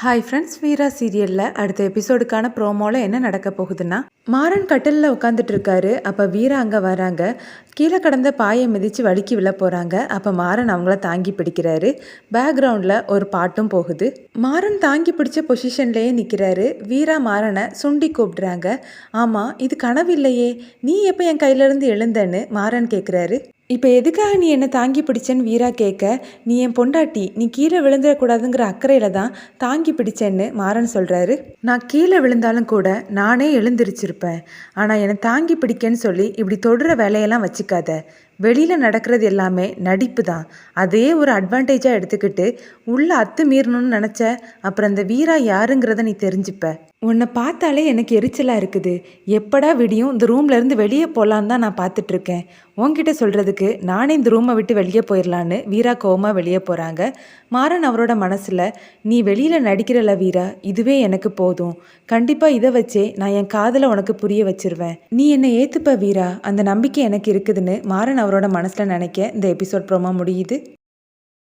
Hi friends வீரா சீரியலில் அடுத்த எபிசோடுக்கான ப்ரோமோவில் என்ன நடக்க போகுதுன்னா மாறன் கட்டிலில் உட்காந்துட்டு இருக்காரு. அப்போ வீரா அங்கே வராங்க. கீழே கடந்த பாயை மிதித்து வலிக்கி விழ போகிறாங்க அப்போ மாறன் அவங்கள தாங்கி பிடிக்கிறாரு. பேக்ரவுண்டில் ஒரு பாட்டும் போகுது. மாறன் தாங்கி பிடிச்ச பொசிஷன்லேயே நிற்கிறாரு வீரா மாறனை சுண்டி கூப்பிடுறாங்க. ஆமாம் இது கனவு இல்லையே. நீ எப்போ என் கையிலேருந்து எழுந்தன்னு மாறன் கேட்குறாரு இப்போ எதுக்காக நீ என்னை தாங்கி பிடிச்சேன்னு வீரா கேட்க நீ என் பொண்டாட்டி நீ கீழே விழுந்துடக்கூடாதுங்கிற அக்கறையில் தான் தாங்கி பிடிச்சேன்னு மாறன் சொல்கிறாரு நான் கீழே விழுந்தாலும் கூட நானே எழுந்திருச்சிருப்பேன். ஆனால் என்னை தாங்கி பிடிக்கன்னு சொல்லி இப்படி தொடுற வேலையெல்லாம் வச்சுக்காத. வெளியில் நடக்கிறது எல்லாமே நடிப்பு தான். அதே ஒரு அட்வான்டேஜாக எடுத்துக்கிட்டு உள்ளே அத்து மீறணும்னு நினச்ச அப்புறம் அந்த வீரா யாருங்கிறத நீ தெரிஞ்சுப்ப. உன்னை பார்த்தாலே எனக்கு எரிச்சலாக இருக்குது. எப்படா விடியும் இந்த ரூம்லேருந்து வெளியே போகலான்னு தான் நான் பார்த்துட்ருக்கேன் உன்கிட்ட சொல்கிறதுக்கு நானே இந்த ரூமை விட்டு வெளியே போயிடலான்னு வீரா கோவமாக வெளியே போகிறாங்க மாறன் அவரோட மனசில் நீ வெளியில் நடிக்கிறல வீரா இதுவே எனக்கு போதும். கண்டிப்பாக இதை வச்சே நான் என் காதில் உனக்கு புரிய வச்சிருவேன். நீ என்னை ஏற்றுப்ப வீரா அந்த நம்பிக்கை எனக்கு இருக்குதுன்னு மாறன் அவரோட மனசில் நினைக்க இந்த எபிசோட் ப்ரோமோ முடியுது.